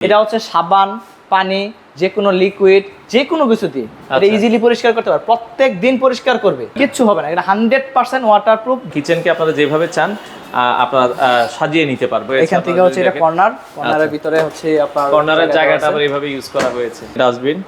এটা হচ্ছে সাবান পানি যে কোনো লিকুইড যে কোনো কিছুতে এটা আচ্ছা। ইজিলি পরিষ্কার করতে পারবে প্রত্যেক দিন পরিষ্কার করবে। কিচ্ছু হবে না। এটা হান্ড্রেড পার্সেন্ট ওয়াটার প্রুফ কিচেনকে আপনারা যেভাবে চান আপনারা সাজিয়ে নিতে পারবে। এখান থেকে হচ্ছে এটা কর্নার কর্নারের আচ্ছা। ভিতরে হচ্ছে আপনার কর্নারের জায়গা জায়গাটা আবার এইভাবে ইউজ করা হয়েছে। ডাস্টবিন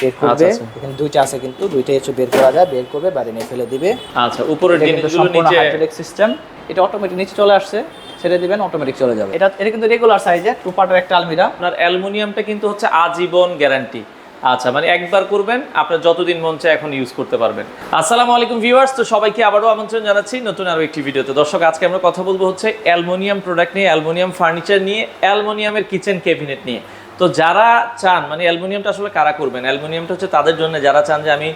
বের করবে। আচ্ছা, আচ্ছা। এখানে দুইটা আছে কিন্তু। হচ্ছে বের করা যায়। বের করবে বাইরে নিয়ে ফেলে দিবে। আচ্ছা উপরের এটা সম্পূর্ণ নিচে সিস্টেম এটা অটোমেটিক নিচে চলে আসছে। ছেড়ে দিবেন অটোমেটিক চলে যাবে। এটা এটা কিন্তু রেগুলার সাইজে টু পার্টের একটা আলমিরা। আপনার অ্যালুমিনিয়ামটা কিন্তু হচ্ছে আজীবন গ্যারান্টি আচ্ছা মানে একবার করবেন আপনার যতদিন মন চায় এখন ইউজ করতে পারবেন। আসসালামু আলাইকুম ভিউয়ার্স তো সবাইকে আবারও আমন্ত্রণ জানাচ্ছি নতুন আরও একটি ভিডিওতে দর্শক আজকে আমরা কথা বলব হচ্ছে অ্যালুমিনিয়াম প্রোডাক্ট নিয়ে অ্যালুমিনিয়াম ফার্নিচার নিয়ে অ্যালুমিনিয়ামের কিচেন ক্যাবিনেট নিয়ে। তো যারা চান মানে অ্যালুমিনিয়ামটা আসলে কারা করবেন? অ্যালুমিনিয়ামটা হচ্ছে তাদের জন্য যারা চান যে আমি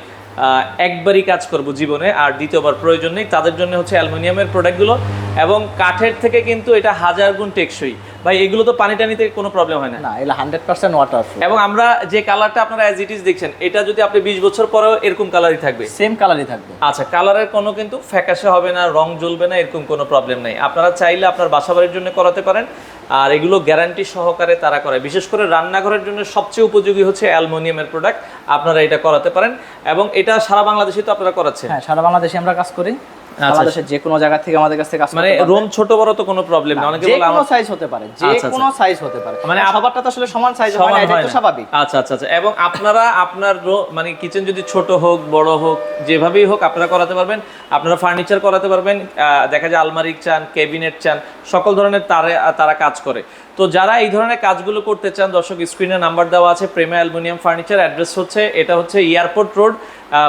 একবারই কাজ করব জীবনে আর দ্বিতীয়বার প্রয়োজন নেই তাদের জন্য হচ্ছে অ্যালুমিনিয়ামের প্রোডাক্টগুলো এবং কাঠের থেকে কিন্তু এটা হাজার গুণ টেকসই। ভাই এগুলো তো পানি টানিতে কোনো প্রবলেম হয় না। না এটা হান্ড্রেড পার্সেন্ট ওয়াটার এবং আমরা যে কালারটা আপনারা অ্যাজ ইট ইজ দেখছেন এটা যদি আপনি বিশ বছর পরেও এরকম কালারই থাকবে। সেম কালারই থাকবে। আচ্ছা কালারের কোনো কিন্তু ফ্যাকাশে হবে না রং জ্বলবে না এরকম কোনো প্রবলেম নেই। আপনারা চাইলে আপনার বাসাবাড়ির জন্য করাতে পারেন আর এগুলো গ্যারান্টি সহকারে তারা করে বিশেষ করে রান্নাঘরের জন্য সবচেয়ে উপযোগী হচ্ছে অ্যালুমিনিয়ামের প্রোডাক্ট আপনারা এটা করাতে পারেন। এবং এটা সারা বাংলাদেশে তো আপনারা করাচ্ছেন। হ্যাঁ সারা বাংলাদেশে আমরা কাজ করি। বাংলাদেশের যে কোনো জায়গা থেকে আমাদের কাছ থেকে আচ্ছা। মানে রুম ছোট বড় তো কোনো প্রবলেম না। অনেকে বলে আমার সাইজ হতে পারে যে আচ্ছা, কোনো সাইজ হতে পারে। মানে মানে সবারটা তো আসলে সমান সাইজ হয় না হয় তো স্বাভাবিক। আচ্ছা আচ্ছা আচ্ছা। এবং আপনারা আপনার মানে কিচেন যদি ছোট হোক বড় হোক যেভাবেই হোক আপনারা করাতে পারবেন। আপনারা ফার্নিচার করাতে পারবেন। আহ, দেখা যায় আলমারি চান ক্যাবিনেট চান সকল ধরনের তারে তারা কাজ করে। তো যারা এই ধরনের কাজগুলো করতে চান দর্শক স্ক্রিনে নাম্বার দেওয়া আছে প্রেমা অ্যালুমিনিয়াম ফার্নিচার অ্যাড্রেস হচ্ছে এটা হচ্ছে এয়ারপোর্ট রোড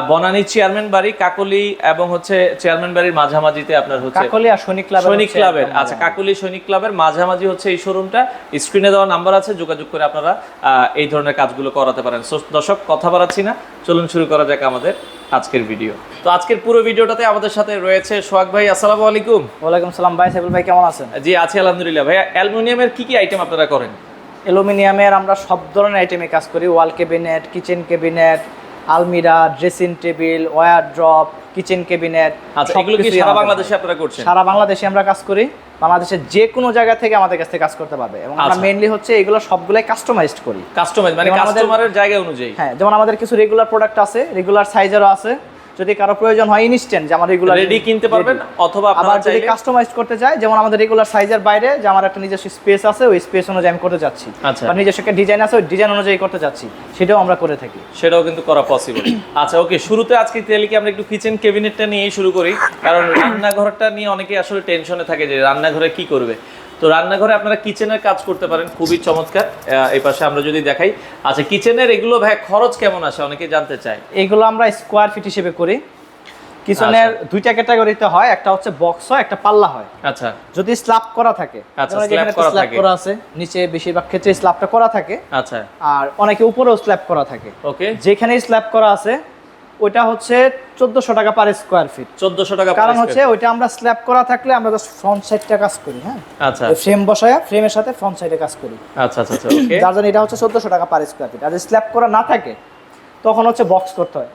বনানী চেয়ারম্যান বাড়ি কাকলি এবং হচ্ছে চেয়ারম্যান বাড়ির মাঝামাঝিতে আপনার হচ্ছে কাকলি আর সৈনিক ক্লাব সৈনিক ক্লাবের আচ্ছা কাকুলি সৈনিক ক্লাবের মাঝামাঝি হচ্ছে এই শোরুমটা স্ক্রিনে দেওয়া নাম্বার আছে যোগাযোগ করে আপনারা আহ, এই ধরনের কাজগুলো করাতে পারেন। দর্শক কথা বাড়াচ্ছি না চলুন শুরু করা যাক আমাদের আজকের ভিডিও। তো আজকের পুরো ভিডিওটাতে আমাদের সাথে রয়েছে সোহাগ ভাই আসসালামু আলাইকুম। ওয়ালাইকুম সালাম ভাই সাইফুল ভাই কেমন আছেন? জি আছি আলহামদুলিল্লাহ। ভাই অ্যালুমিনিয়ামের কি কি আইটেম আপনারা করেন? অ্যালুমিনিয়ামের আমরা সব ধরনের আইটেমে কাজ করি। ওয়াল ক্যাবিনেট কিচেন ক্যাবিনেট আলমিরা dressing table wardrobe kitchen cabinet আচ্ছা এগুলো কি সারা বাংলাদেশে আপনারা করছেন? সারা বাংলাদেশে আমরা কাজ করি। বাংলাদেশের যে কোনো জায়গা থেকে আমাদের কাছ থেকে কাজ করতে পারবে। এবং আমরা আচ্ছা। মেইনলি হচ্ছে এগুলো সবগুলাই কাস্টমাইজড করি। কাস্টমাইজ মানে কাস্টমারের জায়গা অনুযায়ী। হ্যাঁ যেমন আমাদের কিছু রেগুলার প্রোডাক্ট আছে রেগুলার সাইজেরও আছে। যদি কারও প্রয়োজন হয় ইনস্ট্যান্ট যে আমার রেগুলার রেডি কিনতে পারবেন অথবা আবার আপনারা যদি কাস্টমাইজ করতে চাই যেমন আমাদের রেগুলার সাইজের বাইরে যে আমার একটা নিজস্ব স্পেস আছে ওই স্পেস অনুযায়ী আমি করতে চাচ্ছি। আচ্ছা। বা নিজস্ব একটা ডিজাইন আছে ওই ডিজাইন অনুযায়ী করতে চাচ্ছি। সেটাও আমরা করে থাকি। সেটাও কিন্তু করা পসিবল আচ্ছা ওকে শুরুতে আজকে তাহলে কি আমরা একটু কিচেন ক্যাবিনেটটা নিয়েই শুরু করি? কারণ রান্নাঘরটা নিয়ে অনেকে আসলে টেনশনে থাকে যে রান্নাঘরে কি করবে। তো রান্নাঘরে আপনারা কিচেনের কাজ করতে পারেন খুবই চমৎকার। এই পাশে আমরা যদি দেখাই। আচ্ছা কিচেনের এগুলো ভাই খরচ কেমন আসে? অনেকে জানতে চায়। এইগুলো আমরা স্কোয়ার ফিট হিসেবে করি। কিচেনের দুইটা ক্যাটাগরিতে হয় একটা হচ্ছে বক্স হয় একটা পাল্লা হয়। আচ্ছা। যদি স্ল্যাব করা থাকে আচ্ছা, slab করা থাকে। করা আছে নিচে বেশিরভাগ ক্ষেত্রে স্ল্যাবটা করা থাকে। আচ্ছা। আর অনেকে উপরেও স্ল্যাব করা থাকে। ওকে যেখানে স্ল্যাব করা আছে ওইটা হচ্ছে চোদ্দশো টাকা পার স্কোয়ার ফিট চোদ্দশো টাকা কারণ হচ্ছে ওইটা আমরা স্ল্যাব করা থাকলে আমরা জাস্ট ফ্রন্ট সাইডটা কাজ করি হ্যাঁ? আচ্ছা। ফ্রেম বসায়া ফ্রেমের সাথে ফ্রন্ট সাইডে কাজ করি। আচ্ছা আচ্ছা আচ্ছা ওকে যার জন্য এটা হচ্ছে চোদ্দশো টাকা পার স্কোয়ার ফিট আর স্ল্যাব করা না থাকে তখন হচ্ছে বক্স করতে হয়।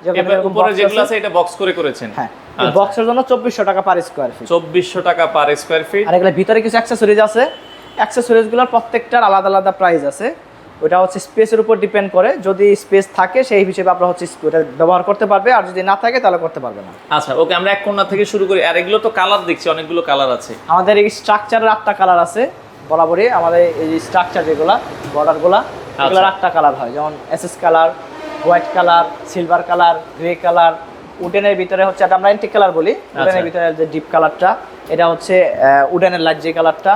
উপরে যেগুলো আছে, এটা বক্স করে করেছেন। হ্যাঁ আচ্ছা। বক্সের জন্য চব্বিশশো টাকা পার স্কোয়ার ফিট চব্বিশশো টাকা পার স্কোয়ার ফিট আর এগুলো ভিতরে কিছু অ্যাক্সেসরিজ আছে। অ্যাক্সেসরিজগুলোর প্রত্যেকটার আলাদা আলাদা প্রাইস আছে। ওটা হচ্ছে স্পেসের উপর ডিপেন্ড করে। যদি স্পেস থাকে সেই হিসেবে আপনারা হচ্ছে ওটা ব্যবহার করতে পারবে। আর যদি না থাকে তাহলে করতে পারবে না। আচ্ছা ওকে আমরা এক কোণা থেকে শুরু করি। আর এগুলো তো কালার দেখছি অনেকগুলো কালার আছে। আমাদের এই স্ট্রাকচারের আটটা কালার আছে বরাবরই। আমাদের এই স্ট্রাকচার যেগুলা বর্ডারগুলা এগুলোর আটটা কালার হয়। যেমন SS colour white colour silver colour grey colour উডেনের ভিতরে হচ্ছে এটা আমরা এন্টিক কালার বলি। উডেনের ভিতরে যে ডিপ কালারটা এটা হচ্ছে উডেনের লাইট যে কালারটা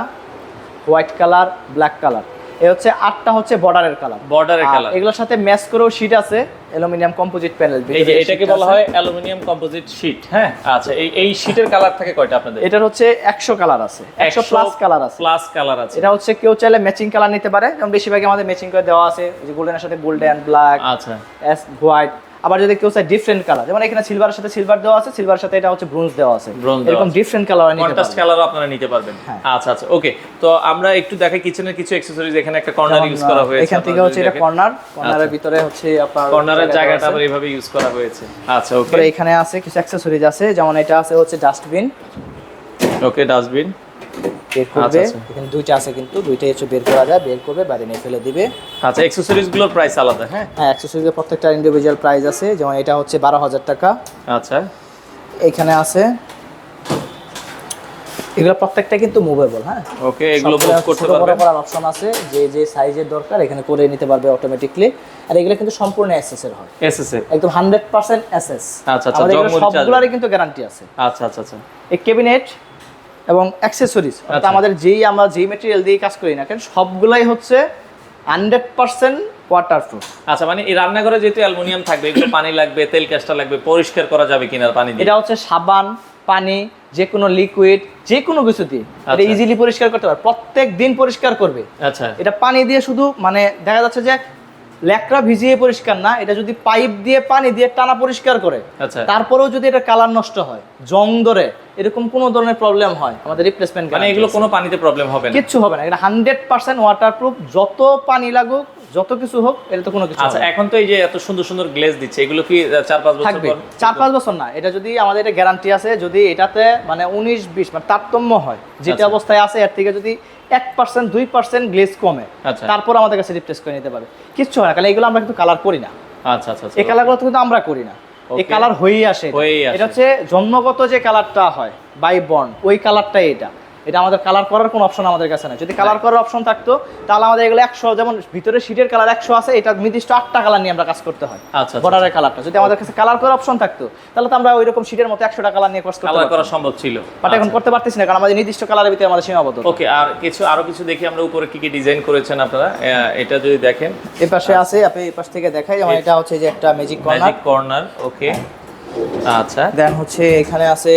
হোয়াইট কালার ব্ল্যাক কালার এ হচ্ছে আটটা হচ্ছে বর্ডারের কালার বর্ডারের কালার এগুলোর সাথে ম্যাচ করেও শীট আছে অ্যালুমিনিয়াম কম্পোজিট প্যানেল এই যে এটাকে বলা হয় অ্যালুমিনিয়াম কম্পোজিট শীট হ্যাঁ। আচ্ছা এই এই শীটের কালার থাকে কয়টা আপনাদের? এটার হচ্ছে একশো কালার আছে। একশো প্লাস কালার আছে। প্লাস কালার আছে। এটা হচ্ছে কেউ চাইলে ম্যাচিং কালার নিতে পারে। যেমন বেশিরভাগই আমাদের ম্যাচিং করে দেওয়া আছে। যে গোল্ডেনের সাথে গোল্ডেন ব্ল্যাক আচ্ছা। এস হোয়াইট আবার যদি কেউ চায় ডিফারেন্ট কালার যেমন এখানে সিলভারের সাথে সিলভার দেওয়া আছে সিলভারের সাথে এটা হচ্ছে ব্রোঞ্জ দেওয়া আছে। এরকম ডিফারেন্ট কালার নিতে কন্ট্রাস্ট পারবেন। কালারও আপনারা নিতে পারবেন। হ্যাঁ। আচ্ছা আচ্ছা ওকে তো আমরা একটু দেখাই কিচেনের কিছু অ্যাকসেসরিজ এখানে একটা কর্নার ইউজ করা হয়েছে এখান থেকে হচ্ছে এটা কর্নার কর্নারের ভিতরে হচ্ছে আপনার কর্নারের জায়গাটা আবার এইভাবে ইউজ করা হয়েছে। আচ্ছা ওকে এখানে আছে কিছু অ্যাক্সেসরিজ আছে যেমন এটা আছে হচ্ছে ডাস্টবিন ওকে ডাস্টবিন বের করবে। আচ্ছা। এখানে দুইটা আছে কিন্তু দুইটাই হচ্ছে বের করা যায় বের করবে বাইরে নিয়ে ফেলে দিবে। আচ্ছা অ্যাক্সেসরিজগুলোর প্রাইস আলাদা হ্যাঁ? হ্যাঁ অ্যাক্সেসরিজের প্রত্যেকটা ইন্ডিভিজুয়াল প্রাইস আছে যেমন এটা হচ্ছে বারো হাজার টাকা। আচ্ছা। এখানে আছে এগুলো প্রত্যেকটা কিন্তু মুভেবল হ্যাঁ? ওকে এগুলো করতে পারবেন। করার অপশন আছে যে যে সাইজের দরকার এখানে করে নিতে পারবে অটোমেটিকলি আর এগুলো কিন্তু সম্পূর্ণ এসএস এর হয়। এসএসএ একদম হান্ড্রেড পার্সেন্ট এসএস আচ্ছা, আচ্ছা, সবগুলোরই কিন্তু গ্যারান্টি আছে। আচ্ছা আচ্ছা আচ্ছা। এই ক্যাবিনেট এবং অ্যাক্সেসরিজ আচ্ছা। আমাদের যেই আমরা যেই মেটেরিয়াল দিয়ে কাজ করি না কেন সবগুলাই হচ্ছে হান্ড্রেড পার্সেন্ট ওয়াটারপ্রুফ আচ্ছা মানে এই রান্নাঘরে যেহেতু অ্যালুমিনিয়াম থাকবে এগুলো পানি লাগবে তেল ক্যাশটা লাগবে পরিষ্কার করা যাবে কিনার পানি দিয়ে? এটা হচ্ছে সাবান পানি যে কোনো লিকুইড যে কোনো কিছু দিয়ে। এটা আচ্ছা। ইজিলি পরিষ্কার করতে পারবে প্রত্যেক দিন পরিষ্কার করবে। আচ্ছা। এটা পানি দিয়ে শুধু মানে দেখা যাচ্ছে যে ল্যাকড়া ভিজিয়ে পরিষ্কার না এটা যদি পাইপ দিয়ে পানি দিয়ে টানা পরিষ্কার করে আচ্ছা। তারপরেও যদি এটা কালার নষ্ট হয় জং ধরে এরকম কোনো ধরনের প্রবলেম হয় আমাদের রিপ্লেসমেন্ট মানে এগুলো কোনো পানিতে প্রবলেম হবে না। কিচ্ছু হবে না। এটা হান্ড্রেড পার্সেন্ট ওয়াটারপ্রুফ যত পানি লাগুক যত কিছু হোক এটা তো কোনো কিছু আচ্ছা এখন তো এই যে এত সুন্দর সুন্দর গ্লেজ দিচ্ছে এগুলো কি চার পাঁচ বছর থাকবে। পর? চার পাঁচ বছর না। এটা যদি আমাদের এটা গ্যারান্টি আছে যদি এটাতে মানে উনিশ বিশ মানে তারতম্য হয় যেটা আচ্ছা। অবস্থায় আছে এর থেকে যদি এক পার্সেন্ট দুই পার্সেন্ট গ্লেজ কমে আচ্ছা। তারপর আমাদের কাছে রিপ্লেস করে নিতে পারবে কিচ্ছু হয় না। কারণ এগুলো আমরা কিন্তু কালার করি না। আচ্ছা আচ্ছা আচ্ছা। এই কালারগুলো কিন্তু আমরা করি না। এই কালার হয়েই আসে এটা। হচ্ছে জন্মগত যে কালারটা হয় বাই বর্ন ওই কালারটাই এটা। এটা আমাদের কালার করার কোনো অপশন আমাদের কাছে নেই। যদি কালার করার অপশন থাকতো তাহলে আমাদের এগুলো একশো যেমন ভিতরে শীটের কালার একশো আছে এটা নির্দিষ্ট আটটা কালার নিয়ে আমরা কাজ করতে হয় আচ্ছা আচ্ছা বর্ডারের কালারটা যদি আমাদের কাছে কালার করার অপশন থাকতো তাহলে তো আমরা ওই রকম শীটের মতো একশোটা কালার নিয়ে কাজ কালার করা সম্ভব ছিল। বাট এখন করতে পারতেছি না কারণ আমাদের নির্দিষ্ট কালারের ভিতরে আমাদের সীমাবদ্ধ। ওকে আর কিছু আরও কিছু দেখি আমরা উপরে কি কি ডিজাইন করেছেন আপনারা? এটা যদি দেখেন। এই পাশে আছে আপনি এই পাশ থেকে দেখাই যেমন এটা হচ্ছে যে একটা magic corner magic corner okay আচ্ছা। দেন হচ্ছে এখানে আছে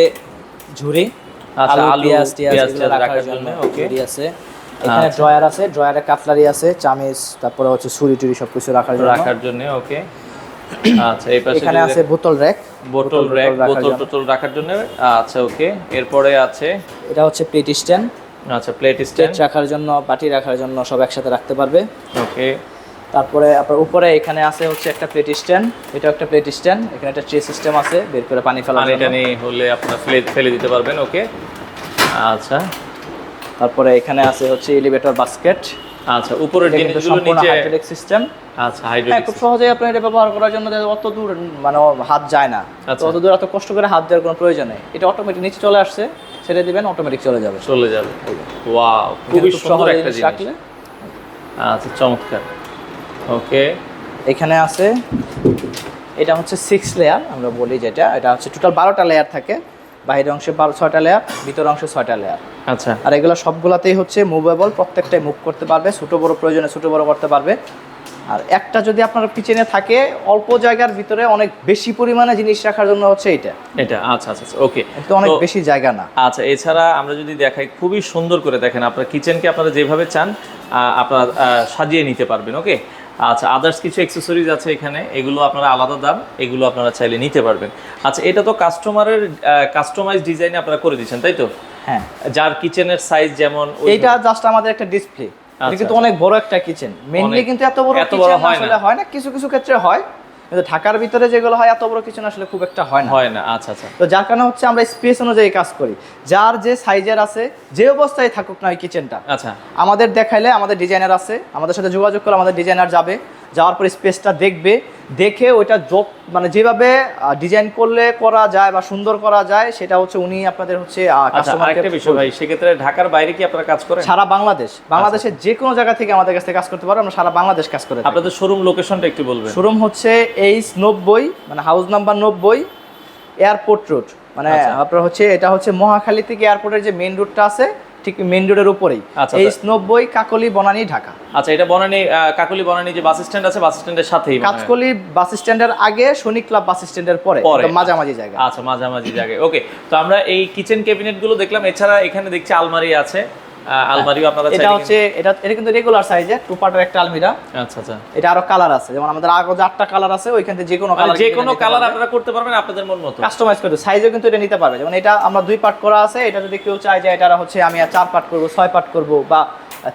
ঝুড়ি। আচ্ছা, আলু পেঁয়াজ টিয়াজ টিয়াজ রাখার জন্য জন্য, আছে। এখানে ড্রয়ার আছে ড্রয়ারে কাটলারি আছে চামিচ তারপরে হচ্ছে ছুরি টুরি সবকিছু রাখার জন্য। রাখার জন্য ওকে। আচ্ছা এই পাশে এখানে আছে বোতল র্যাক। বোতল র্যাক বোতল টোতল রাখার জন্য আচ্ছা ওকে। এরপরে আছে এটা হচ্ছে প্লেট স্ট্যান্ড। আচ্ছা প্লেট প্লেট স্ট্যান্ড। রাখার জন্য বাটি রাখার জন্য সব একসাথে রাখতে পারবে। ওকে। তারপরে আপনার উপরে এখানে আছে হচ্ছে একটা প্লেট স্ট্যান্ড এটা একটা প্লেট স্ট্যান্ড এখানে একটা ট্রে সিস্টেম আছে বের করে পানি ফেলার পানি জন্য। টানি হলে আপনারা ফেলে ফেলে দিতে পারবেন ওকে? আচ্ছা। তারপরে এখানে আছে হচ্ছে এলিভেটর বাস্কেট আচ্ছা উপরে জিনিসগুলো নিচে হাইড্রোলিক সিস্টেম আচ্ছা হ্যাঁ হাইড্রোলিক খুব সহজেই আপনি এটা ব্যবহার করার জন্য অত দূর মানে হাত যায় না। আচ্ছা। অত দূর এত কষ্ট করে হাত দেওয়ার কোনো প্রয়োজন নেই। এটা অটোমেটিক নিচে চলে আসছে ছেড়ে দিবেন অটোমেটিক চলে যাবে। চলে যাবে। ওয়াও খুবই খুব সুন্দর একটা জিনিস আচ্ছা চমৎকার। ওকে। এখানে আছে এটা হচ্ছে সিক্স লেয়ার আমরা বলি যেটা এটা হচ্ছে টোটাল বারোটা লেয়ার থাকে বাইরের অংশে বারো ছয়টা লেয়ার ভিতর অংশে ছয়টা লেয়ার আচ্ছা। আর এগুলো সবগুলাতেই হচ্ছে মুভেবল প্রত্যেকটাই মুভ করতে পারবে ছোটো বড় প্রয়োজনে ছোটো বড় করতে পারবে। আর একটা যদি আপনার কিচেনে থাকে অল্প জায়গার ভিতরে অনেক বেশি পরিমাণে জিনিস রাখার জন্য হচ্ছে এটা। এটা আচ্ছা আচ্ছা ওকে। কিন্তু অনেক বেশি জায়গা না। আচ্ছা এছাড়া আমরা যদি দেখাই খুবই সুন্দর করে দেখেন আপনার কিচেনকে আপনারা যেভাবে চান আপনারা সাজিয়ে নিতে পারবেন ওকে? আচ্ছা আদার্স কিছু অ্যাক্সেসরিজ আছে এখানে এগুলো আপনারা আলাদা দাম এগুলো আপনারা চাইলে নিতে পারবেন। আচ্ছা এটা তো কাস্টমারের কাস্টমাইজ ডিজাইন আপনারা করে দিচ্ছেন তাই তো? হ্যাঁ। যার কিচেনের সাইজ যেমন এটা জাস্ট আমাদের একটা ডিসপ্লে এটা আচ্ছা, কিন্তু অনেক বড় একটা কিচেন মেইনলি কিন্তু এত বড় এত বড় হয় না কিছু কিছু ক্ষেত্রে হয়। কিন্তু ঢাকার ভিতরে যেগুলো হয় এত বড় কিছু না আসলে খুব একটা হয় না। হয় না আচ্ছা আচ্ছা। তো যার কারণে হচ্ছে আমরা স্পেস অনুযায়ী কাজ করি। যার যে সাইজের আছে যে অবস্থায় থাকুক না ওই কিচেনটা আচ্ছা। আমাদের দেখাইলে আমাদের ডিজাইনার আছে আমাদের সাথে যোগাযোগ করলে আমাদের ডিজাইনার যাবে। যাওয়ার পর স্পেসটা দেখবে দেখে ওইটা যোগ মানে যেভাবে ডিজাইন করলে করা যায় বা সুন্দর করা যায় সেটা হচ্ছে উনি আপনাদের হচ্ছে আচ্ছা customer কে আরেকটা বিষয় ভাই সেক্ষেত্রে ঢাকার বাইরে কি আপনারা কাজ করেন? সারা বাংলাদেশ বাংলাদেশের যে কোনো জায়গা থেকে আমাদের কাছ থেকে কাজ করতে পারো আমরা সারা বাংলাদেশ কাজ করে আপনাদের শোরুম লোকেশনটা একটু বলবেন। শোরুম হচ্ছে এইচ নব্বই মানে হাউস নাম্বার নব্বই এয়ারপোর্ট রোড মানে আচ্ছা। আপনার হচ্ছে এটা হচ্ছে মহাখালী থেকে এয়ারপোর্টের যে মেইন রোডটা আছে ঠিক মেইন রোডের উপরেই। আচ্ছা, এইচ নব্বই কাকলি বনানি ঢাকা। আচ্ছা এটা বনানি কাকলি বনানি যে বাস স্ট্যান্ড আছে বাস স্ট্যান্ডের সাথেই কাকলি বাস স্ট্যান্ডের আগে শনি ক্লাব বাস স্ট্যান্ডের পরে। পরে। মাঝামাঝি জায়গা। আচ্ছা মাঝামাঝি জায়গায়। ওকে তো আমরা এই কিচেন ক্যাবিনেটগুলো দেখলাম। এছাড়া এখানে দেখছি আলমারি আছে। আলমারিও আপনারা এটা হচ্ছে এটা এটা কিন্তু রেগুলার সাইজে টু পার্টের একটা আলমিরা। আচ্ছা আচ্ছা। এটা আরও কালার আছে। যেমন আমাদের কালার আছে ওইখান থেকে যে কোনো কালার যে কোনো কালার আপনারা করতে পারবেন আপনাদের মন মতো। কাস্টমাইজ করতে সাইজও কিন্তু এটা নিতে পারবে। যেমন এটা আমরা দুই পার্ট করা আছে এটা যদি কেউ চায় যে এটা হচ্ছে আমি আর চার পার্ট করব ছয় পার্ট করব বা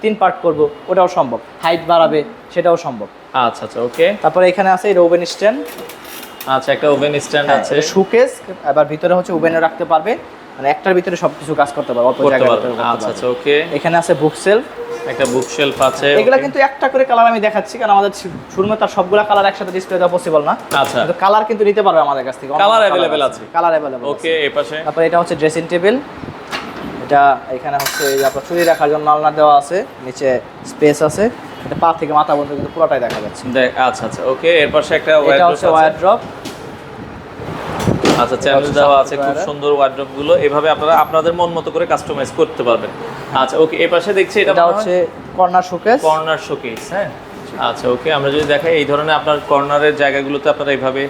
তিন পার্ট করব ওটাও সম্ভব। হাইট বাড়াবে সেটাও সম্ভব। আচ্ছা আচ্ছা ওকে। তারপরে এখানে আছে এটা ওভেন স্ট্যান্ড আচ্ছা একটা ওভেন স্ট্যান্ড আছে। সুকেস আবার ভিতরে হচ্ছে ওভেনে রাখতে পারবে। মানে একটার ভিতরে সবকিছু কাজ করতে পারবে অল্প করতে আচ্ছা আচ্ছা ওকে এখানে আছে বুক সেলফ একটা বুক শেলফ আছে এগুলা কিন্তু একটা করে কালার আমি দেখাচ্ছি কারণ আমাদের শুরুমে তার সবগুলা কালার একসাথে ডিসপ্লে দেওয়া পসিবল না। আচ্ছা। কিন্তু কালার কিন্তু নিতে পারবে আমাদের কাছ থেকে কালার available আছে? কালার অ্যাভেলেবল ওকে এই পাশে। তারপর এটা হচ্ছে ড্রেসিং টেবিল এটা এখানে হচ্ছে এই আপনার চুরি রাখার জন্য আলনা দেওয়া আছে নিচে স্পেস আছে। এটা পা থেকে মাথা পর্যন্ত কিন্তু পুরোটাই দেখা যাচ্ছে। আচ্ছা আচ্ছা ওকে এর পাশে একটা এটা হচ্ছে ওয়ার ড্রপ আচ্ছা চ্যানেল দেওয়া আছে খুব সুন্দর ওয়ার্ড্রপগুলো। এভাবে আপনারা আপনাদের মন মতো করে কাস্টমাইজ করতে পারবেন। আচ্ছা ওকে এই পাশে দেখছি এটা হচ্ছে কর্নার শোকেস কর্নার শোকেস হ্যাঁ? আচ্ছা ওকে আমরা যদি দেখাই এই ধরনের আপনার কর্নারের জায়গাগুলোতে আপনারা এইভাবে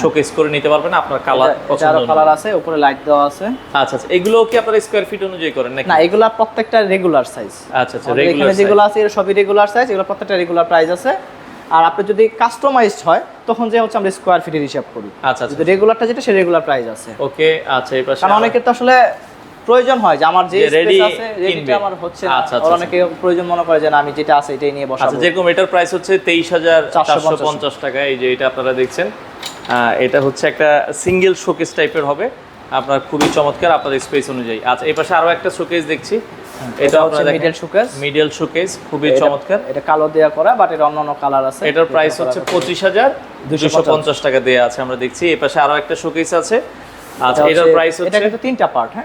শোকেস করে নিতে পারবেন আপনার কালার পছন্দ কালার আছে উপরে লাইট দেওয়া আছে। আচ্ছা আচ্ছা এগুলো কি আপনারা স্কোয়ার ফিট অনুযায়ী করেন নাকি? না এগুলা প্রত্যেকটা রেগুলার সাইজ আচ্ছা আচ্ছা রেগুলার যেগুলো আছে এগুলো সবই রেগুলার সাইজ এগুলো প্রত্যেকটা রেগুলার প্রাইস আছে। আর আপনি যদি কাস্টমাইজড হয় তখন যে হচ্ছে আমরা স্কোয়ার ফিটের হিসাব করি। আচ্ছা আচ্ছা যদি রেগুলারটা যেটা সে রেগুলার প্রাইস আছে। ওকে আচ্ছা এই পাশে কারণ অনেকের তো আসলে প্রয়োজন হয় যে আমার যে স্পেস আছে। রেডিটা আমার হচ্ছে আচ্ছা, আচ্ছা, আর অনেকে প্রয়োজন মনে করে যে না আমি যেটা আছে এটাই নিয়ে বসাবো। আচ্ছা যেরকম এটার প্রাইস হচ্ছে তেইশ হাজার চারশো 450 পঞ্চাশ টাকা এই যে এটা আপনারা দেখছেন। এটা হচ্ছে একটা সিঙ্গেল শোকেস টাইপের হবে। আপনার খুবই চমৎকার আপনার স্পেস অনুযায়ী। আচ্ছা এই পাশে আরও একটা শোকেস দেখছি। এটা হচ্ছে মিডল শোকেস মিডল শোকেস খুবই চমৎকার। এটা কালো দেয়া করা বাট এর অন্যান্য কালার আছে। এটার প্রাইস হচ্ছে করা- পঁচিশ হাজার দুশো 250 টাকা দেওয়া আছে আমরা দেখছি। এই পাশে আরও একটা শোকেস আছে। আচ্ছা এটা এটার হচ্ছে- প্রাইস এটা হচ্ছে কিন্তু তিনটা পার্ট হ্যাঁ?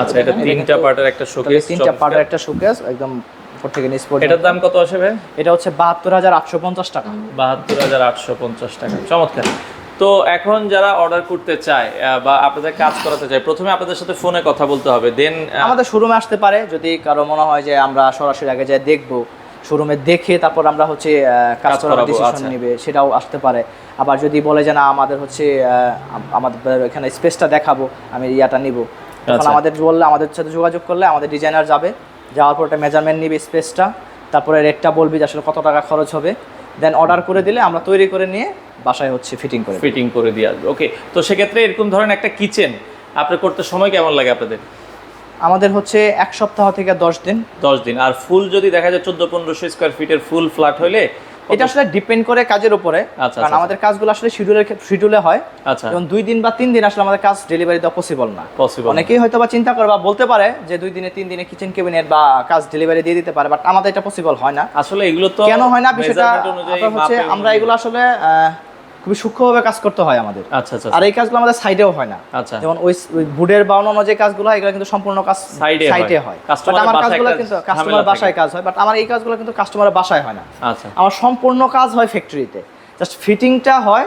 আচ্ছা এটা এটা তিনটা পার্টের একটা শোকেস তিনটা পার্টের একটা শোকেস একদম উপর থেকে নিচ পর্যন্ত। এটার দাম কত আসে ভাই? এটা হচ্ছে বাহাত্তর হাজার আটশো পঞ্চাশ টাকা। বাহাত্তর হাজার আটশো পঞ্চাশ টাকা চমৎকার। তো এখন যারা অর্ডার করতে চায় বা আপনাদের কাজ করাতে চায় প্রথমে আপনাদের সাথে ফোনে কথা বলতে হবে দেন আমাদের শোরুমে আসতে পারে যদি কারও মনে হয় যে আমরা সরাসরি আগে যাই দেখব শোরুমে দেখে তারপর আমরা হচ্ছে কাজ করার ডিসিশন আচ্ছা। নিবে সেটাও আসতে পারে আবার যদি বলে যে না আমাদের হচ্ছে আমাদের এখানে স্পেসটা দেখাবো আমি ইয়াটা নিব তখন আচ্ছা। আমাদের বললে আমাদের সাথে যোগাযোগ করলে আমাদের ডিজাইনার যাবে যাওয়ার পর একটা মেজারমেন্ট নিবে স্পেসটা তারপরে রেটটা বলবি যে আসলে কত টাকা খরচ হবে দেন অর্ডার করে দিলে আমরা তৈরি করে নিয়ে বাসায় হচ্ছে ফিটিং করে ফিটিং করে দিয়ে আসবে। ওকে তো সেক্ষেত্রে এরকম ধরনের একটা কিচেন আপনার করতে সময় কেমন লাগে আপনাদের? আমাদের হচ্ছে এক সপ্তাহ থেকে দশ দিন। দশ দিন। আর ফুল যদি দেখা যায় চোদ্দ পনেরোশো স্কোয়ার ফিটের ফুল ফ্ল্যাট হলে এটা আসলে ডিপেন্ড করে কাজের উপরে আচ্ছা, কারণ আচ্ছা। আমাদের কাজগুলো আসলে শিডিউলের শিডিউলে হয়। আচ্ছা। যেমন দুই দিন বা তিন দিন আসলে আমাদের কাজ ডেলিভারি দেওয়া পসিবল না। পসিবল অনেকেই হয়তো বা চিন্তা করে বা বলতে পারে যে দুই দিনে তিন দিনে কিচেন ক্যাবিনেট বা কাজ ডেলিভারি দিয়ে দিতে পারে বাট আমাদের এটা পসিবল হয় না। আসলে এগুলো তো কেন হয় না? বিষয়টা হচ্ছে আমরা। এগুলো আসলে খুবই সূক্ষ্মভাবে কাজ করতে হয় আমাদের। আচ্ছা আচ্ছা আর এই কাজগুলো আমাদের সাইডেও হয় না। আচ্ছা। যেমন ওই বুডের বা অন্যান্য যে কাজগুলো হয় এগুলো কিন্তু সম্পূর্ণ কাজ সাইডে সাইডে হয়। কাস্টমার বাট আমার কাজগুলো কাজ, কিন্তু কাস্টমার বাসায় কাজ হয়। বাট আমার এই কাজগুলো কিন্তু কাস্টমারের বাসায় হয় না। আচ্ছা। আমার সম্পূর্ণ কাজ হয় ফ্যাক্টরিতে জাস্ট ফিটিংটা হয়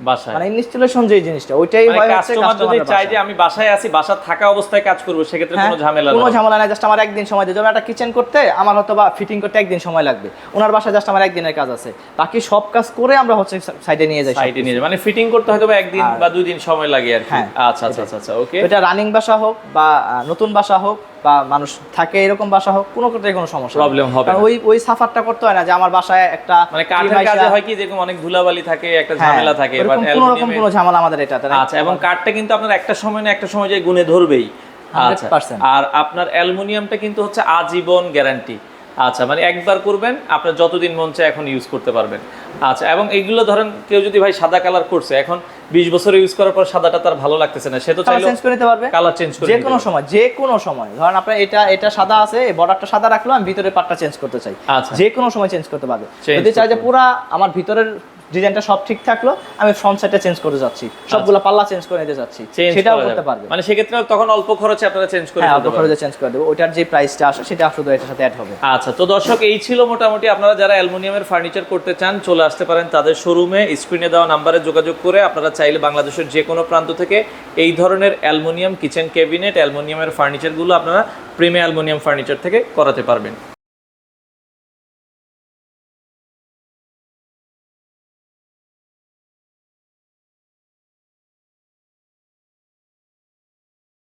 বাসায়। মানে ইনস্টলেশন যে জিনিসটা ওইটাই মানে হয় কাস্টমার যদি যে আমি বাসায় আছি বাসা থাকা অবস্থায় কাজ করব সেক্ষেত্রে হ্যাঁ, কোনো ঝামেলা কোনো ঝামেলা নাই জাস্ট আমার একদিন সময় যেমন একটা কিচেন করতে আমার হয়তো বা ফিটিং করতে একদিন সময় লাগবে। ওনার বাসায় জাস্ট আমার একদিনের কাজ আছে। বাকি সব কাজ করে আমরা হচ্ছে সাইডে নিয়ে যাই সাইডে নিয়ে যাবে। মানে ফিটিং করতে হয়তো বা একদিন বা দুই দিন সময় লাগে আর কি। হ্যাঁ, আচ্ছা আচ্ছা আচ্ছা আচ্ছা ওকে এটা রানিং বাসা হোক বা নতুন বাসা হোক বা মানুষ থাকে এরকম বাসা হোক কোনো ক্ষেত্রে কোনো সমস্যা প্রবলেম হবে ওই ওই সাফারটা করতে হয় না যে আমার বাসায় একটা মানে কাঠের কাজে হয় কি যেরকম অনেক ধুলাবালি থাকে একটা হ্যাঁ, ঝামেলা থাকে বাট কোনো রকম কোনো ঝামেলা আমাদের এটাতে না আচ্ছা এবং কাঠটা কিন্তু আপনার একটা সময় না একটা সময় যে গুণে ধরবেই। আচ্ছা 100% আর আপনার অ্যালুমিনিয়ামটা কিন্তু হচ্ছে আজীবন গ্যারান্টি আচ্ছা মানে একবার করবেন আপনার যতদিন মন চায় এখন ইউজ করতে পারবেন। আচ্ছা এবং এইগুলো ধরেন কেউ যদি ভাই সাদা কালার করছে এখন বিশ বছর ইউজ করার পর সাদাটা তার ভালো লাগতেছে না সে তো চাইলে চেঞ্জ করে নিতে পারবে। কালার চেঞ্জ করে যে কোনো সময় যে কোনো সময়। ধরেন আপনার এটা এটা সাদা আছে এই বর্ডারটা সাদা রাখল আমি ভিতরের পার্টটা চেঞ্জ করতে চাই। আচ্ছা। যে কোনো সময় চেঞ্জ করতে পারবে। যদি চাই যে পুরা আমার ভিতরের ডিজাইনটা সব ঠিক থাকল আমি ফ্রন্ট সাইডটা চেঞ্জ করতে যাচ্ছি। সবগুলো পাল্লা চেঞ্জ করে নিতে যাচ্ছি। সেটাও করতে পারবে। মানে সেক্ষেত্রে তখন অল্প খরচে আপনারা চেঞ্জ করে হ্যাঁ অল্প খরচে চেঞ্জ করে দেবো। ওইটার যে প্রাইসটা আসে সেটা শুধু এটার সাথে অ্যাড হবে। আচ্ছা তো দর্শক, এই ছিল মোটামুটি আপনারা যারা অ্যালুমিনিয়ামের ফার্নিচার করতে চান, চলে আসতে পারেন তাদের শোরুমে। স্ক্রিনে দেওয়া নাম্বারে যোগাযোগ করে আপনারা চাইলে বাংলাদেশের যে কোনো প্রান্ত থেকে এই ধরনের অ্যালুমিনিয়াম কিচেন ক্যাবিনেট, অ্যালুমিনিয়ামের ফার্নিচারগুলো আপনারা প্রিমে অ্যালুমিনিয়াম ফার্নিচার থেকে করাতে পারবেন।